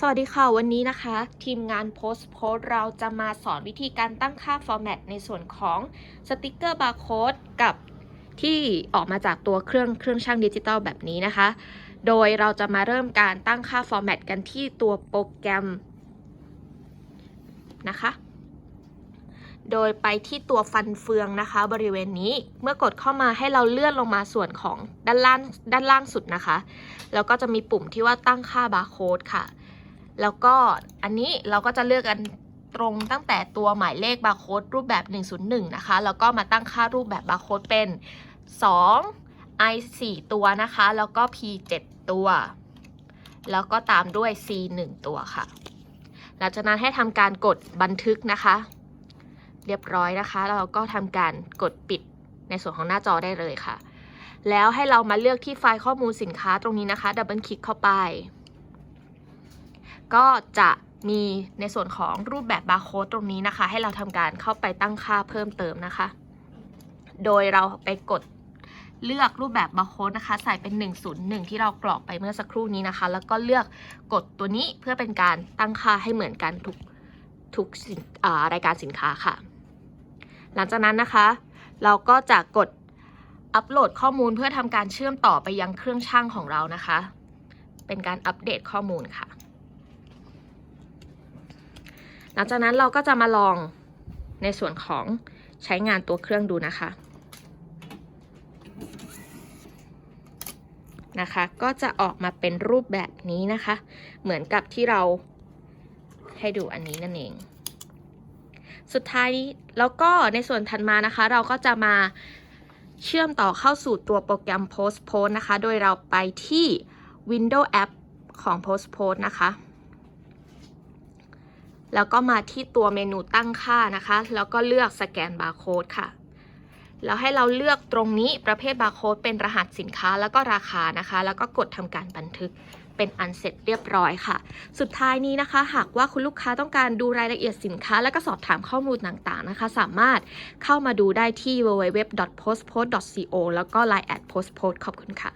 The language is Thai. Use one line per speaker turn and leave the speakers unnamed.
สวัสดีค่ะ วันนี้นะคะ ทีมงาน Post Post เราจะมาสอนวิธีการตั้งค่า Format ในส่วนของสติกเกอร์บาร์โค้ดกับที่ออกมาจากตัวเครื่องเครื่องช่างดิจิตอลแบบนี้นะคะ โดยเราจะมาเริ่มการตั้งค่า Format กันที่ตัวโปรแกรมนะคะ โดยไปที่ตัวฟันเฟืองนะคะ บริเวณนี้เมื่อกดเข้ามาให้เราเลื่อนลงมาส่วนของด้านล่างด้านล่างสุดนะคะ แล้วก็จะมีปุ่มที่ว่าตั้งค่าบาร์โค้ดค่ะ แล้วก็อันนี้เราก็จะเลือกกันตรงตั้งแต่ตัวหมายเลขบาร์โค้ดรูปแบบ 101 นะคะ แล้วก็มาตั้งค่ารูปแบบบาร์โค้ดเป็น 2 i 4ตัวนะคะ แล้วก็ p 7ตัว แล้วก็ตามด้วย c 1ตัวค่ะ หลังจากนั้นให้ทำการกดบันทึกนะคะ เรียบร้อยนะคะแล้วเราก็ทำการกดปิดในส่วนของหน้าจอได้เลยค่ะ แล้วให้เรามาเลือกที่ไฟล์ข้อมูลสินค้าตรงนี้นะคะ ดับเบิลคลิกเข้าไป ก็จะมีในส่วนของรูปแบบบาร์โค้ดตรงนี้นะคะ ให้เราทำการเข้าไปตั้งค่าเพิ่มเติมนะคะ โดยเราไปกดเลือกรูปแบบบาร์โค้ดนะคะ ใส่เป็น 101 ที่เรากรอกไปเมื่อสักครู่นี้นะคะ แล้วก็เลือกกดตัวนี้เพื่อเป็นการตั้งค่าให้เหมือนกันทุกทุกรายการสินค้าค่ะ หลังจากนั้นนะคะ เราก็จะกดอัปโหลดข้อมูลเพื่อทำการเชื่อมต่อไปยังเครื่องช่างของเรานะคะ เป็นการอัปเดตข้อมูลค่ะ ลังจากนั้นเราก็จะมาลองในส่วนของใช้งานตัวเครื่องดูนะคะนะคะ ก็จะออกมาเป็นรูปแบบนี้นะคะ เหมือนกับที่เราให้ดูอันนี้นั่นเอง สุดท้ายแล้วก็ในส่วนถัดมานะคะ เราก็จะมาเชื่อมต่อเข้าสู่ตัวโปรแกรม Post Post นะคะ โดยเราไปที่ Windows App ของ Post Post นะคะ แล้วก็มาที่ตัวเมนูตั้งค่านะคะ แล้วก็เลือกสแกนบาร์โค้ดค่ะ แล้วให้เราเลือกตรงนี้ประเภทบาร์โค้ดเป็นรหัสสินค้าแล้วก็ราคานะคะ แล้วก็กดทำการบันทึกเป็นอันเสร็จเรียบร้อยค่ะ สุดท้ายนี้นะคะ หากว่าคุณลูกค้าต้องการดูรายละเอียดสินค้า และก็สอบถามข้อมูลต่างๆนะคะ สามารถเข้ามาดูได้ที่ www.postpost.co แล้วก็ line at postpost ขอบคุณค่ะ